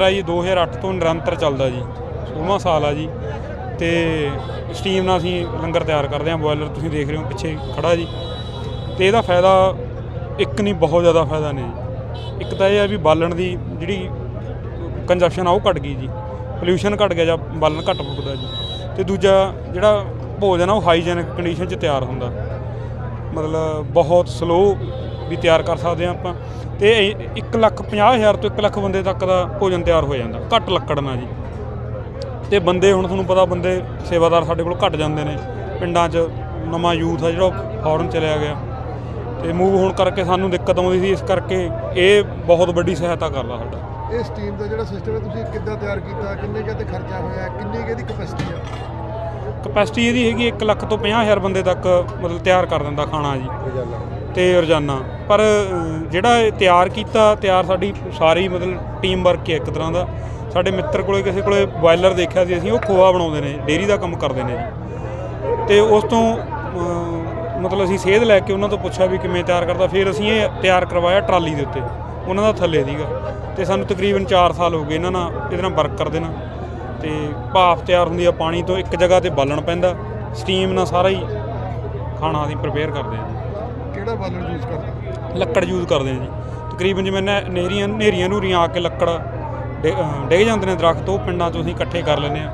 ਲੰਗਰ ਆ ਜੀ 2008 ਤੋਂ ਨਿਰੰਤਰ ਚੱਲਦਾ ਜੀ। 16ਵਾਂ ਸਾਲ ਆ ਜੀ। ਤੇ ਸਟੀਮ ਨਾਲ ਅਸੀਂ ਲੰਗਰ ਤਿਆਰ ਕਰਦੇ ਹਾਂ ਬੋਇਲਰ ਤੁਸੀਂ ਦੇਖ ਰਹੇ ਹੋ ਪਿੱਛੇ ਖੜਾ ਜੀ। ਤੇ ਇਹਦਾ ਫਾਇਦਾ ਇੱਕ ਨਹੀਂ, ਬਹੁਤ ਜ਼ਿਆਦਾ ਫਾਇਦਾ ਨੇ ਜੀ। ਇੱਕ ਤਾਂ ਇਹ ਆ ਵੀ ਬਾਲਣ ਦੀ ਜਿਹੜੀ ਕੰਜਪਸ਼ਨ ਆ, ਉਹ ਘਟ ਗਈ ਜੀ। ਪੋਲਿਊਸ਼ਨ ਘਟ ਗਿਆ ਜਾਂ ਬਾਲਣ ਘੱਟ ਫੁੱਕਦਾ ਜੀ। ਤੇ ਦੂਜਾ ਜਿਹੜਾ ਭੋਜਨ ਆ, ਉਹ ਹਾਈਜੈਨਿਕ ਕੰਡੀਸ਼ਨ 'ਚ ਤਿਆਰ ਹੁੰਦਾ। ਮਤਲਬ ਬਹੁਤ ਸਲੋ ਵੀ ਤਿਆਰ ਕਰ ਸਕਦੇ ਆ ਆਪਾਂ। ਤੇ 1 ਲੱਖ 50 ਹਜ਼ਾਰ ਤੋਂ 1 ਲੱਖ ਬੰਦੇ ਤੱਕ ਦਾ ਭੋਜਨ ਤਿਆਰ ਹੋ ਜਾਂਦਾ ਘੱਟ ਲੱਕੜ ਨਾਲ ਜੀ। ਤੇ ਬੰਦੇ ਹੁਣ ਤੁਹਾਨੂੰ ਪਤਾ ਬੰਦੇ ਸੇਵਾਦਾਰ ਸਾਡੇ ਕੋਲ ਘਟ ਜਾਂਦੇ ਨੇ ਪਿੰਡਾਂ 'ਚ ਨਵਾਂ ਯੂਥ ਆ ਜਿਹੜਾ ਫੌਰਨ ਚਲਿਆ ਗਿਆ। ਤੇ ਮੂਵ ਹੋਣ ਕਰਕੇ ਸਾਨੂੰ ਦਿੱਕਤ ਆਉਂਦੀ ਸੀ ਇਸ ਕਰਕੇ ਇਹ ਬਹੁਤ ਵੱਡੀ ਸਹਾਇਤਾ ਕਰਦਾ ਸਾਡਾ। ਇਹ ਸਟੀਮ ਦਾ ਜਿਹੜਾ ਸਿਸਟਮ ਹੈ ਤੁਸੀਂ ਕਿੱਦਾਂ ਤਿਆਰ ਕੀਤਾ? ਕਿੰਨੇ ਕੁ ਤੇ ਖਰਚਾ ਹੋਇਆ? ਕਿੰਨੀ ਕੁ ਇਹਦੀ ਕਪੈਸਿਟੀ ਆ? ਕਪੈਸਿਟੀ ਇਹਦੀ ਹੈਗੀ 1 ਲੱਖ ਤੋਂ 50 ਹਜ਼ਾਰ ਬੰਦੇ ਤੱਕ ਮਤਲਬ ਤਿਆਰ ਕਰ ਦਿੰਦਾ ਖਾਣਾ ਜੀ। ਤੇ ਰੋਜ਼ਾਨਾ। ਪਰ ਜਿਹੜਾ ਇਹ ਤਿਆਰ ਕੀਤਾ, ਤਿਆਰ ਸਾਡੀ ਸਾਰੀ ਮਤਲਬ ਟੀਮ ਵਰਕ ਹੈ ਇੱਕ ਤਰ੍ਹਾਂ ਦਾ। ਸਾਡੇ ਮਿੱਤਰ ਕੋਲੇ, ਕਿਸੇ ਕੋਲੇ ਬੋਇਲਰ ਦੇਖਿਆ ਸੀ ਅਸੀਂ, ਉਹ ਖੋਆ ਬਣਾਉਂਦੇ ਨੇ ਡੇਅਰੀ ਦਾ ਕੰਮ ਕਰਦੇ ਨੇ ਜੀ। ਤੇ ਉਸ ਤੋਂ ਮਤਲਬ ਅਸੀਂ ਸੇਧ ਲੈ ਕੇ ਉਹਨਾਂ ਤੋਂ ਪੁੱਛਿਆ ਵੀ ਕਿਵੇਂ ਤਿਆਰ ਕਰਦਾ, ਫਿਰ ਅਸੀਂ ਇਹ ਤਿਆਰ ਕਰਵਾਇਆ ਟਰਾਲੀ ਦੇ ਉੱਤੇ, ਉਹਨਾਂ ਦਾ ਥੱਲੇ ਸੀਗਾ। ਤੇ ਸਾਨੂੰ ਤਕਰੀਬਨ 4 ਸਾਲ ਹੋ ਗਏ ਇਹਨਾਂ ਨਾਲ, ਇਹਦੇ ਨਾਲ ਵਰਕ ਕਰਦੇ ਨਾ ਤੇ ਭਾਫ ਤਿਆਰ ਹੁੰਦੀ ਆ ਪਾਣੀ ਤੋਂ, ਇੱਕ ਜਗ੍ਹਾ ਤੇ ਬਾਲਣ ਪੈਂਦਾ ਸਟੀਮ ਨਾਲ ਸਾਰਾ ਹੀ ਖਾਣਾ ਅਸੀਂ ਪ੍ਰਪੇਅਰ ਕਰਦੇ ਹਾਂ ਜੀ। ਕਿਹੜਾ ਬਾਲਣ ਯੂਜ਼ ਕਰਦੇ? ਲੱਕੜ ਯੂਜ਼ ਕਰਦੇ ਹਾਂ ਜੀ। ਤਕਰੀਬਨ ਜਿਵੇਂ ਨਹਿ- ਨਹਿਰੀਆਂ ਨੇਰੀਆਂ ਨੂਰੀਆਂ ਆ ਕੇ ਲੱਕੜ ਡੇ- ਅਹ ਡਿੱਗ ਜਾਂਦੇ ਨੇ ਦਰਖਤ ਉਹ ਪਿੰਡਾਂ 'ਚੋਂ ਅਸੀਂ ਇਕੱਠੇ ਕਰ ਲੈਂਦੇ ਆ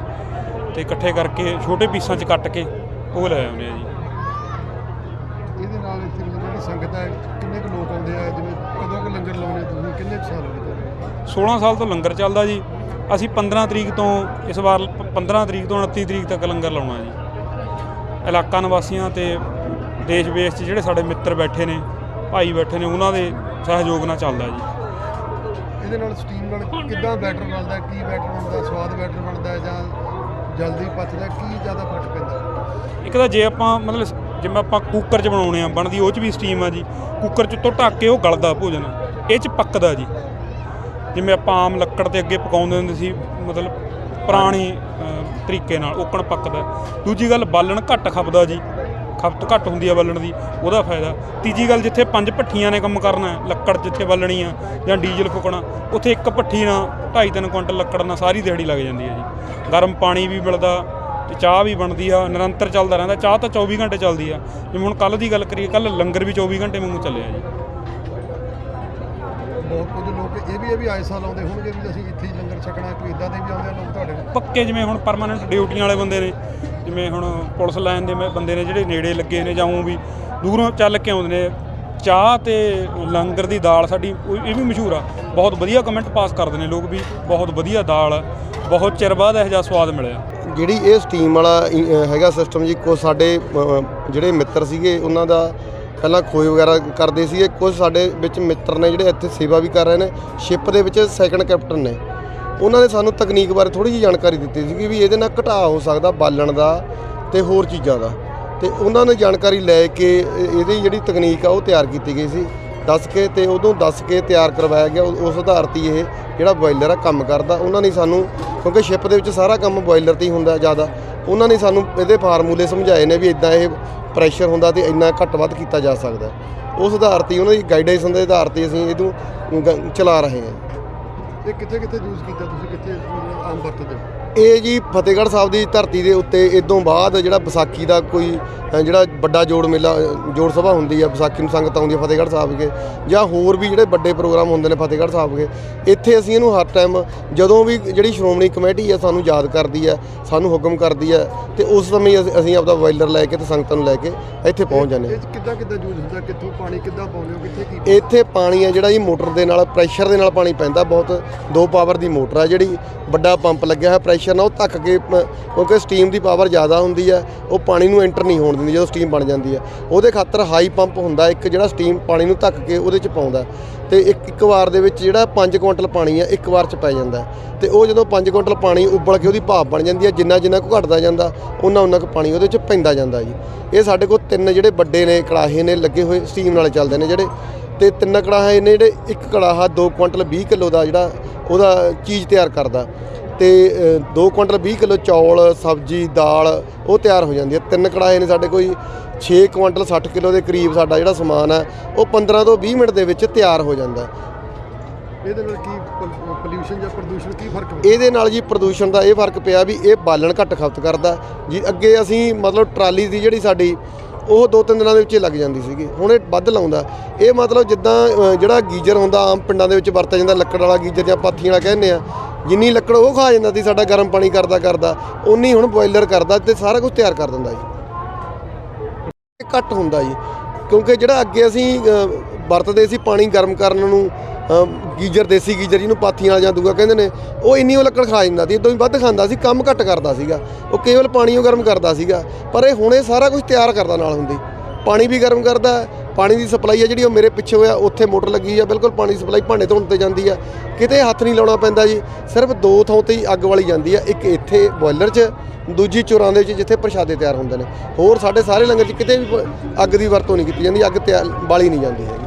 ਤੇ ਇਕੱਠੇ ਕਰਕੇ ਛੋਟੇ ਪੀਸਾਂ 'ਚ ਕੱਟ ਕੇ ਉਹ ਲੈ ਆਉਂਦੇ ਆ ਜੀ। ਇਹਦੇ ਨਾਲ ਇੱਥੇ ਦੀ ਜਿਹੜੀ ਸੰਗਤ ਹੈ ਕਿੰਨੇ ਕੁ ਲੋਕ ਆਉਂਦੇ ਆ ਜਿਵੇਂ ਕਦੋਂ ਕੁ ਲੰਗਰ ਲਾਉਂਦੇ ਤੁਸੀਂ ਕਿੰਨੇ ਕੁ ਸਾਲ ਹੋ ਗਏ ਤੁਹਾਨੂੰ? 16 ਸਾਲ ਤੋਂ ਲੰਗਰ ਚੱਲਦਾ ਜੀ। ਅਸੀਂ 15 ਤਰੀਕ ਤੋਂ ਇਸ ਵਾਰ ਪ- 15 ਤਰੀਕ ਤੋਂ 29 ਤਰੀਕ ਤੱਕ ਲੰਗਰ ਲਾਉਣਾ ਜੀ। ਇਲਾਕਾ ਨਿਵਾਸੀਆਂ ਤੇ ਦੇਸ਼ ਵਿਦੇਸ਼ 'ਚ ਜਿਹੜੇ ਸਾਡੇ ਮਿੱਤਰ ਬੈਠੇ ਨੇ ਭਾਈ ਬੈਠੇ ਨੇ ਉਹਨਾਂ ਦੇ ਸਹਿਯੋਗ ਨਾਲ ਚੱਲਦਾ ਜੀ। ਇਹਦੇ ਨਾਲ ਸਟੀਮ ਨਾਲ ਕਿੱਦਾਂ ਬੈਟਰ ਬਣਦਾ ਕੀ ਬੈਟਰ ਬਣਦਾ ਸਵਾਦ ਬੈਟਰ ਬਣਦਾ ਜਾਂ ਜਲਦੀ ਪਚਦਾ ਕੀ ਜ਼ਿਆਦਾ ਫ਼ਰਕ ਪੈਂਦਾ? ਇੱਕ ਤਾਂ ਜੇ ਆਪਾਂ ਮਤਲਬ ਜਿਵੇਂ ਆਪਾਂ ਕੁੱਕਰ 'ਚ ਬਣਾਉਣੇ ਆ ਬਣਦੀ ਉਹ 'ਚ ਵੀ ਸਟੀਮ ਆ ਜੀ। ਕੁੱਕਰ 'ਚ ਉੱਤੋਂ ਢੱਕ ਕੇ ਉਹ ਗਲਦਾ ਭੋਜਨ ਇਹ 'ਚ ਪੱਕਦਾ ਜੀ। ਜਿਵੇਂ ਆਪਾਂ ਆਮ ਲੱਕੜ ਤੇ ਅੱਗੇ ਪਕਾਉਂਦੇ ਹੁੰਦੇ ਸੀ ਮਤਲਬ ਪੁਰਾਣੀ ਤਰੀਕੇ ਨਾਲ ਓਕਣ ਪੱਕਦਾ। ਦੂਜੀ ਗੱਲ ਬਾਲਣ ਘੱਟ ਖਪਦਾ ਜੀ। ਖਪਤ ਘੱਟ ਹੁੰਦੀ ਆ ਬਾਲਣ ਦੀ, ਉਹਦਾ ਫਾਇਦਾ। ਤੀਜੀ ਗੱਲ, ਜਿੱਥੇ ਪੰਜ ਭੱਠੀਆਂ ਨੇ ਕੰਮ ਕਰਨਾ, ਲੱਕੜ ਜਿੱਥੇ ਬਾਲਣੀ ਆ ਜਾਂ ਡੀਜ਼ਲ ਫੁਕਣਾ, ਉੱਥੇ ਇੱਕ ਭੱਠੀ ਨਾਲ 2.5-3 ਕੁਇੰਟਲ ਲੱਕੜ ਨਾਲ ਸਾਰੀ ਦਿਹਾੜੀ ਲੱਗ ਜਾਂਦੀ ਹੈ ਜੀ। ਗਰਮ ਪਾਣੀ ਵੀ ਮਿਲਦਾ ਤੇ ਚਾਹ ਵੀ ਬਣਦੀ ਆ, ਨਿਰੰਤਰ ਚੱਲਦਾ ਰਹਿੰਦਾ। ਚਾਹ ਤਾਂ 24 ਘੰਟੇ ਚੱਲਦੀ ਆ। ਜਿਵੇਂ ਹੁਣ ਕੱਲ ਦੀ ਗੱਲ ਕਰੀਏ ਕੱਲ ਲੰਗਰ ਵੀ 24 ਘੰਟੇ ਵਾਂਗੂ ਚੱਲਿਆ ਜੀ। ਬਹੁਤ ਕੁਝ ਲੋਕ ਇਹ ਵੀ ਇਹ ਵੀ ਆਏ ਸਾਲ ਆਉਂਦੇ ਹੋਣਗੇ ਵੀ ਅਸੀਂ ਇੱਥੇ ਹੀ ਲੰਗਰ ਛਕਣਾ ਕੋਈ ਇਦਾਂ ਦੇ ਵੀ ਆਉਂਦੇ ਆ ਲੋਕ ਤੁਹਾਡੇ ਕੋਲ? ਪੱਕੇ ਜਿਵੇਂ ਹੁਣ ਪਰਮਾਨੈਂਟ ਡਿਊਟੀਆਂ ਵਾਲੇ ਬੰਦੇ ਨੇ ਜਿਵੇਂ ਹੁਣ ਪੁਲਿਸ ਲਾਈਨ ਦੇ ਮੈਂ- ਬੰਦੇ ਨੇ ਜਿਹੜੇ ਨੇੜੇ ਲੱਗੇ ਨੇ ਜਾਂ ਵੀ ਦੂਰੋਂ ਚੱਲ ਕੇ ਆਉਂਦੇ ਨੇ ਚਾਹ ਤੇ ਲੰਗਰ ਦੀ ਦਾਲ ਸਾਡੀ ਇਹ ਵੀ ਮਸ਼ਹੂਰ ਆ। ਬਹੁਤ ਵਧੀਆ ਕਮੈਂਟ ਪਾਸ ਕਰਦੇ ਨੇ ਲੋਕ ਵੀ ਬਹੁਤ ਵਧੀਆ ਦਾਲ ਆ, ਬਹੁਤ ਚਿਰ ਬਾਅਦ ਇਹੋ ਜਿਹਾ ਸਵਾਦ ਮਿਲਿਆ। ਜਿਹੜੀ ਇਹ ਸਟੀਮ ਵਾਲਾ ਹੈਗਾ ਸਿਸਟਮ ਜੀ ਕੁਝ ਸਾਡੇ ਜਿਹੜੇ ਮਿੱਤਰ ਸੀਗੇ ਉਹਨਾਂ ਦਾ ਪਹਿਲਾਂ ਖੋਏ ਵਗੈਰਾ ਕਰਦੇ ਸੀਗੇ ਕੁਝ ਸਾਡੇ ਵਿੱਚ ਮਿੱਤਰ ਨੇ ਜਿਹੜੇ ਇੱਥੇ ਸੇਵਾ ਵੀ ਕਰ ਰਹੇ ਨੇ, ਸ਼ਿਪ ਦੇ ਵਿੱਚ ਸੈਕੰਡ ਕੈਪਟਨ ਨੇ। ਉਹਨਾਂ ਨੇ ਸਾਨੂੰ ਤਕਨੀਕ ਬਾਰੇ ਥੋੜੀ ਜਿਹੀ ਜਾਣਕਾਰੀ ਦਿੱਤੀ ਸੀਗੀ ਵੀ ਇਹਦੇ ਨਾਲ ਘਟਾਅ ਹੋ ਸਕਦਾ ਬਾਲਣ ਦਾ ਤੇ ਹੋਰ ਚੀਜ਼ਾਂ ਦਾ। ਤੇ ਉਹਨਾਂ ਨੇ ਜਾਣਕਾਰੀ ਲੈ ਕੇ ਇਹਦੀ ਜਿਹੜੀ ਤਕਨੀਕ ਆ ਉਹ ਤਿਆਰ ਕੀਤੀ ਗਈ ਸੀ। ਦੱਸ ਕੇ ਤੇ ਉਦੋਂ ਦੱਸ ਕੇ ਤਿਆਰ ਕਰਵਾਇਆ ਗਿਆ ਉਸ ਆਧਾਰ 'ਤੇ ਹੀ ਇਹ ਜਿਹੜਾ ਬੋਇਲਰ ਆ ਕੰਮ ਕਰਦਾ। ਉਹਨਾਂ ਨੇ ਸਾਨੂੰ, ਕਿਉਂਕਿ ਸ਼ਿਪ ਦੇ ਵਿੱਚ ਸਾਰਾ ਕੰਮ ਬੋਇਲਰ ਤੇ ਹੀ ਹੁੰਦਾ ਜ਼ਿਆਦਾ, ਉਹਨਾਂ ਨੇ ਸਾਨੂੰ ਇਹਦੇ ਫਾਰਮੂਲੇ ਸਮਝਾਏ ਨੇ ਵੀ ਇਦਾਂ ਇਹ ਪ੍ਰੈਸ਼ਰ ਹੁੰਦਾ ਤੇ ਇੰਨਾ ਘੱਟ ਵੱਧ ਕੀਤਾ ਜਾ ਸਕਦਾ। ਉਸ ਆਧਾਰ ਤੇ ਉਹਨਾਂ ਦੀ ਗਾਈਡੈਂਸ ਦੇ ਆਧਾਰ ਤੇ ਅਸੀਂ ਇਹਨੂੰ ਗ- ਚਲਾ ਰਹੇ ਹਾਂ। ਇਹ ਕਿੱਥੇ ਕਿੱਥੇ ਯੂਜ਼ ਕੀਤਾ ਤੁਸੀਂ ਕਿੱਥੇ ਮਤਲਬ ਆਮ ਵਰਤਦੇ ਹੋ? ਇਹ ਜੀ ਫਤਿਹਗੜ੍ਹ ਸਾਹਿਬ ਦੀ ਧਰਤੀ ਦੇ ਉੱਤੇ ਇਦੋਂ ਬਾਅਦ ਜਿਹੜਾ ਵਿਸਾਖੀ ਦਾ ਕੋਈ ਅ, ਜਿਹੜਾ ਵੱਡਾ ਜੋੜ ਮੇਲਾ ਅ, ਜੋੜ ਸਭਾ ਹੁੰਦੀ ਆ ਵਿਸਾਖੀ ਨੂੰ ਸੰਗਤ ਆਉਂਦੀ ਆ ਫਤਿਹਗੜ੍ਹ ਸਾਹਿਬ ਵਿਖੇ ਜਾਂ ਹੋਰ ਵੀ ਜਿਹੜੇ ਵੱਡੇ ਪ੍ਰੋਗਰਾਮ ਹੁੰਦੇ ਨੇ ਫਤਿਹਗੜ੍ਹ ਸਾਹਿਬ ਵਿਖੇ ਇੱਥੇ ਅਸੀਂ ਇਹਨੂੰ ਹਰ ਟਾਈਮ ਜਦੋਂ ਵੀ ਜਿਹੜੀ ਸ਼੍ਰੋਮਣੀ ਕਮੇਟੀ ਆ ਸਾਨੂੰ ਯਾਦ ਕਰਦੀ ਆ ਸਾਨੂੰ ਹੁਕਮ ਕਰਦੀ ਆ ਤੇ ਉਸ ਸਮੇਂ ਹੀ ਅਸੀਂ- ਅਸੀਂ ਆਪਦਾ ਵਾਇਲਰ ਲੈ ਕੇ ਤੇ ਸੰਗਤਾਂ ਨੂੰ ਲੈ ਕੇ ਇੱਥੇ ਪਹੁੰਚ ਜਾਂਦੇ ਇਹ ਹਾਂ। 'ਚ ਕਿੱਦਾਂ ਕਿੱਦਾਂ ਯੂਜ਼ ਹੁੰਦਾ? ਕਿੱਥੋਂ ਪਾਣੀ ਕਿੱਦਾਂ ਪਾਉਂਦੇ ਹੋ? ਕਿੱਥੇ ਕੀ ਇੱਥੇ ਪਾਣੀ ਆ ਜਿਹੜਾ ਜੀ ਮੋਟਰ ਦੇ ਨਾਲ ਪ੍ਰੈਸ਼ਰ ਦੇ ਨਾਲ ਪਾਣੀ ਪੈਂਦਾ ਬਹੁਤ। ਦੋ ਪਾਵਰ ਦੀ ਮੋਟਰ ਆ ਜਿਹੜੀ, ਵੱਡਾ ਪੰਪ ਲੱਗਿਆ ਹੋਇਆ ਪ੍ਰੈਸ਼ਰ ਨਾਲ, ਉਹ ਧੱਕ ਕੇ ਕਿਉਂਕਿ ਸਟੀਮ ਦੀ ਪਾਵਰ ਜ਼ਿਆਦਾ ਹੁੰਦੀ ਆ, ਉਹ ਪਾਣੀ ਨੂੰ ਐਂਟਰ ਨਹੀਂ ਹੋਣ ਦਿੰਦੀ ਜਦੋਂ ਸਟੀਮ ਬਣ ਜਾਂਦੀ ਆ। ਉਹਦੇ ਖਾਤਰ ਹਾਈ ਪੰਪ ਹੁੰਦਾ, ਇੱਕ ਜਿਹੜਾ ਸਟੀਮ ਪਾਣੀ ਨੂੰ ਧੱਕ ਕੇ ਉਹਦੇ 'ਚ ਪਾਉਂਦਾ। ਤੇ ਇੱਕ ਇੱਕ ਵਾਰ ਦੇ ਵਿੱਚ ਜਿਹੜਾ 5 ਕੁਇੰਟਲ ਪਾਣੀ ਆ, ਇੱਕ ਵਾਰ 'ਚ ਪੈ ਜਾਂਦਾ। ਤੇ ਉਹ ਜਦੋਂ 5 ਕੁਇੰਟਲ ਪਾਣੀ ਉਬਲ ਕੇ ਉਹਦੀ ਭਾਪ ਬਣ ਜਾਂਦੀ ਆ, ਜਿੰਨਾ ਜਿੰਨਾ ਕੁ ਘਟਦਾ ਜਾਂਦਾ ਉਹਨਾਂ ਉਹਨਾਂ ਕੁ ਪਾਣੀ ਉਹਦੇ 'ਚ ਪੈਂਦਾ ਜਾਂਦਾ ਜੀ। ਇਹ ਸਾਡੇ ਕੋਲ ਤਿੰਨ ਜਿਹੜੇ ਵੱਡੇ ਨੇ, ਕੜਾਹੇ ਨੇ, ਲੱਗੇ ਹੋਏ ਸਟੀਮ ਨਾਲ ਚੱਲਦੇ ਨੇ ਜਿਹੜੇ। ਤੇ ਤਿੰਨ ਕੜਾਹੇ ਇਹਨੇ ਜਿਹੜੇ, ਇੱਕ ਕੜਾਹਾ 2 ਕੁਇੰਟਲ 20 ਕਿਲੋ ਦਾ ਜਿਹੜਾ ਉਹਦਾ ਚੀਜ਼ ਤਿਆਰ ਕਰਦਾ। ਤੇ 2 ਕੁਇੰਟਲ 20 ਕਿਲੋ ਚੌਲ ਸਬਜ਼ੀ ਦਾਲ ਉਹ ਤਿਆਰ ਹੋ ਜਾਂਦੀ ਹੈ। ਤਿੰਨ ਕੜਾਹੇ ਨੇ ਸਾਡੇ ਕੋਈ 6 ਕੁਇੰਟਲ 60 ਕਿਲੋ ਦੇ ਕਰੀਬ ਸਾਡਾ ਜਿਹੜਾ ਸਮਾਨ ਹੈ ਉਹ 15 ਤੋਂ 20 ਮਿੰਟ ਦੇ ਵਿੱਚ ਤਿਆਰ ਹੋ ਜਾਂਦਾ। ਇਹਦੇ ਨਾਲ ਕੀ ਪੋਲਿਊਸ਼ਨ ਜਾਂ ਪ੍ਰਦੂਸ਼ਣ ਕੀ ਫ਼ਰਕ ਪੈਂਦਾ? ਇਹਦੇ ਨਾਲ ਜੀ ਪ੍ਰਦੂਸ਼ਣ ਦਾ ਇਹ ਫ਼ਰਕ ਪਿਆ ਵੀ ਇਹ ਬਾਲਣ ਘੱਟ ਖਪਤ ਕਰਦਾ ਜੀ ਅੱਗੇ ਅਸੀਂ ਮਤਲਬ ਟਰਾਲੀ ਦੀ ਜਿਹੜੀ ਸਾਡੀ ਉਹ ਦੋ ਤਿੰਨ ਦਿਨਾਂ ਦੇ ਵਿੱਚ ਹੀ ਲੱਗ ਜਾਂਦੀ ਸੀਗੀ। ਹੁਣ ਇਹ ਵੱਧ ਲਾਉਂਦਾ। ਇਹ ਮਤਲਬ ਜਿੱਦਾਂ ਜਿਹੜਾ ਗੀਜ਼ਰ ਹੁੰਦਾ, ਆਮ ਪਿੰਡਾਂ ਦੇ ਵਿੱਚ ਵਰਤਿਆ ਜਾਂਦਾ, ਲੱਕੜ ਵਾਲਾ ਗੀਜ਼ਰ ਜਾਂ ਪਾਥੀਆਂ ਵਾਲਾ ਕਹਿੰਦੇ ਆ, ਜਿੰਨੀ ਲੱਕੜ ਉਹ ਖਾ ਜਾਂਦਾ ਸੀ ਸਾਡਾ ਗਰਮ ਪਾਣੀ ਕਰਦਾ ਕਰਦਾ ਉਨੀ ਹੁਣ ਬੋਇਲਰ ਕਰਦਾ ਤੇ ਸਾਰਾ ਕੁਝ ਤਿਆਰ ਕਰ ਦਿੰਦਾ ਜੀ। ਇਹ ਘੱਟ ਹੁੰਦਾ ਜੀ। ਕਿਉਂਕਿ ਜਿਹੜਾ ਅੱਗੇ ਅਸੀਂ ਵਰਤਦੇ ਸੀ ਪਾਣੀ ਗਰਮ ਕਰਨ ਨੂੰ ਗੀਜ਼ਰ, ਦੇਸੀ ਗੀਜ਼ਰ, ਜਿਹਨੂੰ ਪਾਥੀਆਂ ਵਾਲਾ ਜਾਂ ਦੂਆ ਕਹਿੰਦੇ ਨੇ, ਉਹ ਇੰਨੀ ਉਹ ਲੱਕੜ ਖਾ ਜਾਂਦਾ ਸੀ ਇਦੋਂ ਵੀ ਵੱਧ ਖਾਂਦਾ ਸੀ, ਕੰਮ ਘੱਟ ਕਰਦਾ ਸੀਗਾ। ਉਹ ਕੇਵਲ ਪਾਣੀ ਉਹ ਗਰਮ ਕਰਦਾ ਸੀਗਾ, ਪਰ ਇਹ ਹੁਣ ਇਹ ਸਾਰਾ ਕੁਝ ਤਿਆਰ ਕਰਦਾ ਨਾਲ ਹੁੰਦੀ। ਪਾਣੀ ਵੀ ਗਰਮ ਕਰਦਾ, ਪਾਣੀ ਦੀ ਸਪਲਾਈ ਹੈ ਜਿਹੜੀ ਉਹ ਮੇਰੇ ਪਿੱਛੇ ਹੋਇਆ, ਉੱਥੇ ਮੋਟਰ ਲੱਗੀ ਆ, ਬਿਲਕੁਲ ਪਾਣੀ ਦੀ ਸਪਲਾਈ ਭਾਂਡੇ ਧੋਣ ਤੇ ਜਾਂਦੀ ਆ। ਕਿਤੇ ਹੱਥ ਨਹੀਂ ਲਾਉਣਾ ਪੈਂਦਾ ਜੀ, ਸਿਰਫ ਦੋ ਥਾਂ ਤੇ ਹੀ ਅੱਗ ਵਾਲੀ ਜਾਂਦੀ ਆ, ਇੱਕ ਇੱਥੇ ਬੋਇਲਰ 'ਚ, ਦੂਜੀ ਚੁਰਾਂ ਦੇ ਵਿੱਚ ਜਿੱਥੇ ਪ੍ਰਸ਼ਾਦੇ ਤਿਆਰ ਹੁੰਦੇ ਨੇ। ਹੋਰ ਸਾਡੇ ਸਾਰੇ ਲੰਗਰ 'ਚ ਕਿਤੇ ਵੀ ਅੱਗ ਦੀ ਵਰਤੋਂ ਨਹੀਂ ਕੀਤੀ ਜਾਂਦੀ, ਅੱਗ ਤਿਆਰ ਬਾਲੀ ਨਹੀਂ ਜਾਂਦੀ ਹੈਗੀ।